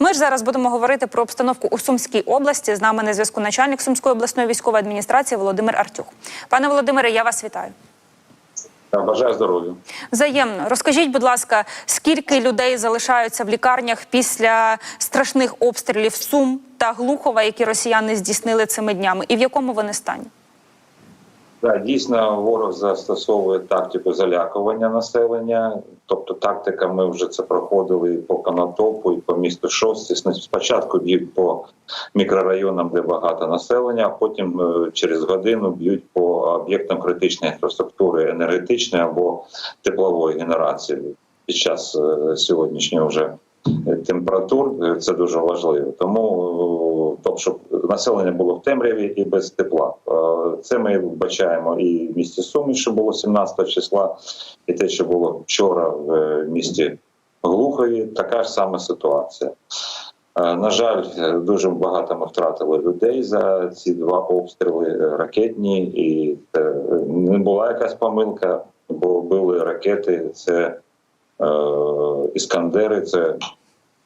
Ми ж зараз будемо говорити про обстановку у Сумській області. З нами на зв'язку начальник Сумської обласної військової адміністрації Володимир Артюх. Пане Володимире, я вас вітаю. Бажаю здоров'я. Взаємно розкажіть, будь ласка, скільки людей залишаються в лікарнях після страшних обстрілів Сум та Глухова, які росіяни здійснили цими днями, і в якому вони стані? Да, дійсно, ворог застосовує тактику залякування населення. Тобто, тактика, ми вже це проходили і по Конотопу, і по місту Шості. Спочатку б'ють по мікрорайонам, де багато населення, а потім е, через годину б'ють по об'єктам критичної інфраструктури енергетичної або теплової генерації під час е, сьогоднішнього вже температур. е, Це дуже важливо. Тому е, тобто, щоб населення було в темряві і без тепла. Це ми бачаємо і в місті Сумі, що було 17 числа, і те, що було вчора в е, місті Глухові. Така ж сама ситуація. На жаль, дуже багато ми втратили людей за ці два обстріли ракетні, і не була якась помилка, бо били ракети. Це іскандери, це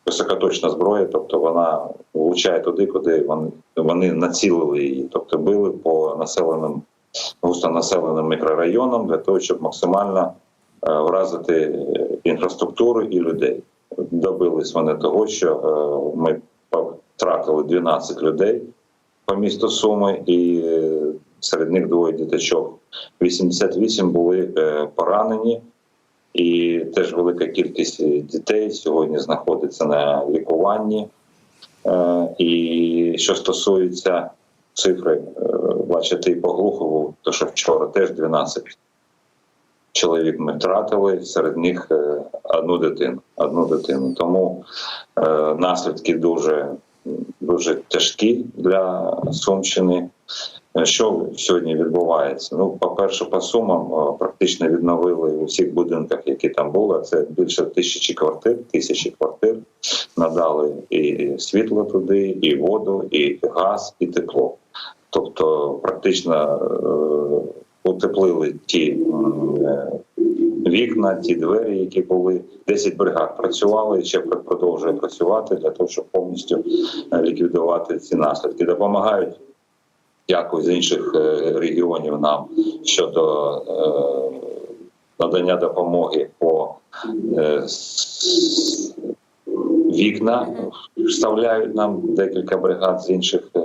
високоточна зброя, тобто вона влучає туди, куди вони, вони націлили її, тобто били по населеним густонаселеним мікрорайонам для того, щоб максимально е, вразити е, інфраструктуру і людей. Добились вони того, що е, ми втратили 12 людей по місту Суми, і е, серед них двоє діточок. 88 були е, поранені. І теж велика кількість дітей сьогодні знаходиться на лікуванні. Е, І що стосується цифри, е, бачите, і по Глухову, то що вчора теж 12 чоловік ми втратили, серед них е, одну дитину. Одну дитину. Тому наслідки дуже, дуже тяжкі для Сумщини. Е, Що сьогодні відбувається? Ну, по-перше, по сумам е, практично відновили у всіх будинках, які там були. Це більше тисячі квартир, тисячі квартир надали і світло туди, і воду, і газ, і тепло. Тобто, практично е, утеплили ті вікна, ті двері, які були. 10 бригад працювали і ще продовжує працювати для того, щоб повністю е, ліквідувати ці наслідки. Допомагають дякую з інших е, регіонів нам щодо е, надання допомоги по е, вікна. Вставляють нам декілька бригад з інших е,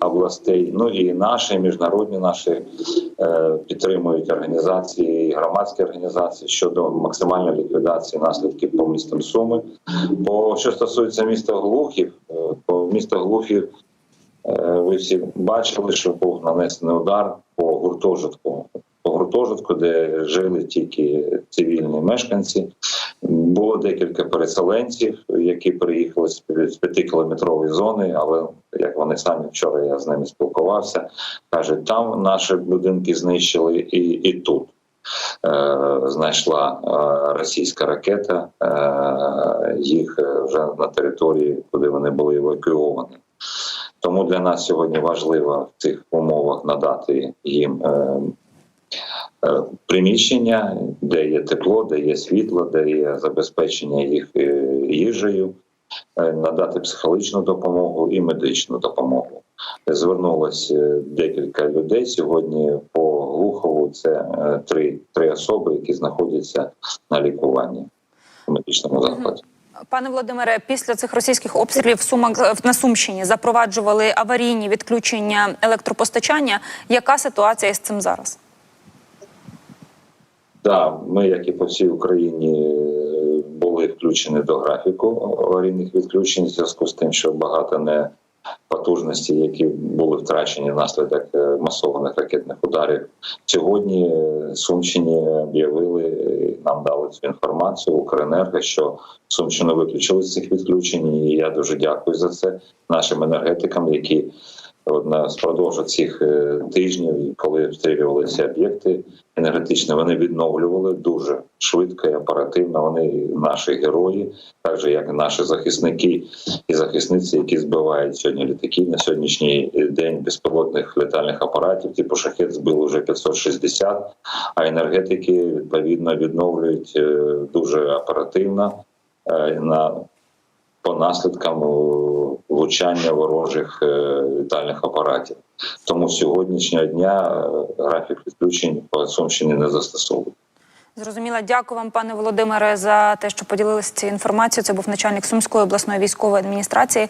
областей. Ну і наші міжнародні наші е, підтримують організації, громадські організації щодо максимальної ліквідації наслідків по містам Суми. Бо що стосується міста Глухів, е, по місто Глухів Е, Ви всі бачили, що був нанесений удар по гуртожитку. По гуртожитку, де жили тільки цивільні мешканці. Було декілька переселенців, які приїхали з п'яти- з п'ятикілометрової зони, але як вони самі вчора я з ними спілкувався, кажуть, там наші будинки знищили і, і тут. Е, Знайшла е, російська ракета е, їх вже на території, куди вони були евакуйовані. Тому для нас сьогодні важливо в цих умовах надати їм приміщення, де є тепло, де є світло, де є забезпечення їх їжею, надати психологічну допомогу і медичну допомогу. Звернулось е, декілька людей сьогодні по Глухову. Це е, три, три особи, які знаходяться на лікуванні в медичному закладі. Пане Володимире, після цих російських обстрілів в Сумах на Сумщині запроваджували аварійні відключення електропостачання. Яка ситуація з цим зараз? Да, ми, як і по всій Україні, е, були включені до графіку аварійних відключень в зв'язку з тим, що багато не потужності, які були втрачені внаслідок е, масованих ракетних ударів. Сьогодні е, Сумщині об'явили, е, нам дали цю інформацію Укренерго, що Сумщину виключили з цих відключень. І я дуже дякую за це нашим енергетикам, які от на спродовж цих е, тижнів, коли обстрілювалися об'єкти енергетичні, вони відновлювали дуже швидко і оперативно. Вони наші герої, так же як і наші захисники і захисниці, які збивають сьогодні літаки на сьогоднішній день безпілотних літальних апаратів. Типу шахет збили вже 560, а енергетики відповідно відновлюють е, дуже оперативно е, на по наслідкам е, влучання ворожих е, літальних апаратів. Тому сьогоднішнього дня е, графік відключень по Сумщині не застосовують. Зрозуміла, дякую вам, пане Володимире, за те, що поділилися цією інформацією. Це був начальник Сумської обласної військової адміністрації